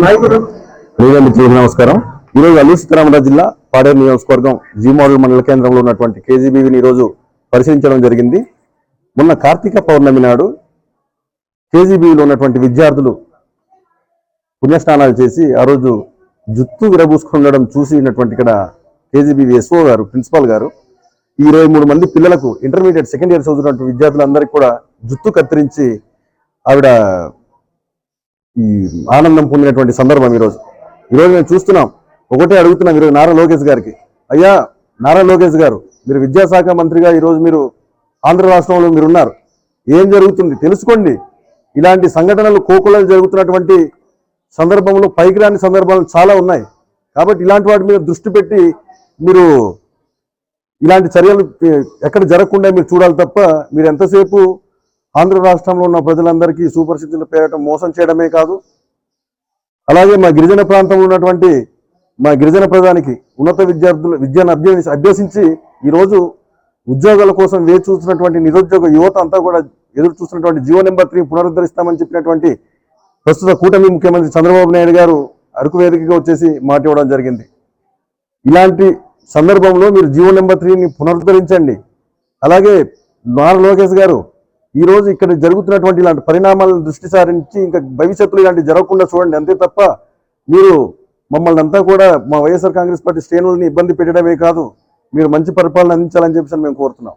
నాయకుడు. మిత్రులకు నమస్కారం. ఈరోజు అల్లూరు సీతారామరాజు జిల్లా పాడేరు నియోజకవర్గం జీ మోడల్ మండల కేంద్రంలో ఉన్నటువంటి కేజీబీవిని ఈరోజు పరిశీలించడం జరిగింది. మొన్న కార్తీక పౌర్ణమి నాడు కేజీబీవిలో ఉన్నటువంటి విద్యార్థులు పుణ్యస్నానాలు చేసి ఆ రోజు జుత్తు విరబూసుకుండడం చూసినటువంటి ఇక్కడ కేజీబీవి ఎస్ఓ గారు ప్రిన్సిపాల్ గారు ఈ ఇరవై మూడు మంది పిల్లలకు ఇంటర్మీడియట్ సెకండ్ ఇయర్ చదువుతున్నటువంటి విద్యార్థులందరికీ కూడా జుత్తు కత్తిరించి ఆవిడ ఈ ఆనందం పొందినటువంటి సందర్భం ఈరోజు. ఈరోజు మేము చూస్తున్నాం. ఒకటే అడుగుతున్నాం ఈరోజు నారా లోకేష్ గారికి. అయ్యా నారా లోకేష్ గారు మీరు విద్యాశాఖ మంత్రిగా ఈరోజు మీరు ఆంధ్ర రాష్ట్రంలో మీరు ఉన్నారు ఏం జరుగుతుంది? తెలుసుకోండి. ఇలాంటి సంఘటనలు కోకులను జరుగుతున్నటువంటి సందర్భంలో పైకి రాని సందర్భాలు చాలా ఉన్నాయి. కాబట్టి ఇలాంటి వాటి మీద దృష్టి పెట్టి మీరు ఇలాంటి చర్యలు ఎక్కడ జరగకుండా మీరు చూడాలి తప్ప మీరు ఎంతసేపు ఆంధ్ర రాష్ట్రంలో ఉన్న ప్రజలందరికీ సూపర్ పేరటం పేరట మోసం చేయడమే కాదు అలాగే మా గిరిజన ప్రాంతంలో ఉన్నటువంటి మా గిరిజన ప్రజానికి ఉన్నత విద్యార్థులు విద్యను అభ్యసి అభ్యసించి ఈరోజు ఉద్యోగాల కోసం వేచి చూస్తున్నటువంటి నిరుద్యోగ యువత అంతా కూడా ఎదురు చూస్తున్నటువంటి జీవో నెంబర్ త్రీ పునరుద్ధరిస్తామని చెప్పినటువంటి ప్రస్తుత కూటమి ముఖ్యమంత్రి చంద్రబాబు నాయుడు గారు అరకు వేదికగా వచ్చేసి మాట ఇవ్వడం జరిగింది. ఇలాంటి సందర్భంలో మీరు జీవో నెంబర్ త్రీని పునరుద్ధరించండి. అలాగే నారా లోకేష్ గారు ఈ రోజు ఇక్కడ జరుగుతున్నటువంటి ఇలాంటి పరిణామాలను దృష్టి సారించి ఇంకా భవిష్యత్తులో ఇలాంటి జరగకుండా చూడండి అంతే తప్ప మీరు మమ్మల్ని అంతా కూడా మా వైఎస్ఆర్ కాంగ్రెస్ పార్టీ శ్రేణులని ఇబ్బంది పెట్టడమే కాదు మీరు మంచి పరిపాలన అందించాలని చెప్పేసి మేము కోరుతున్నాం.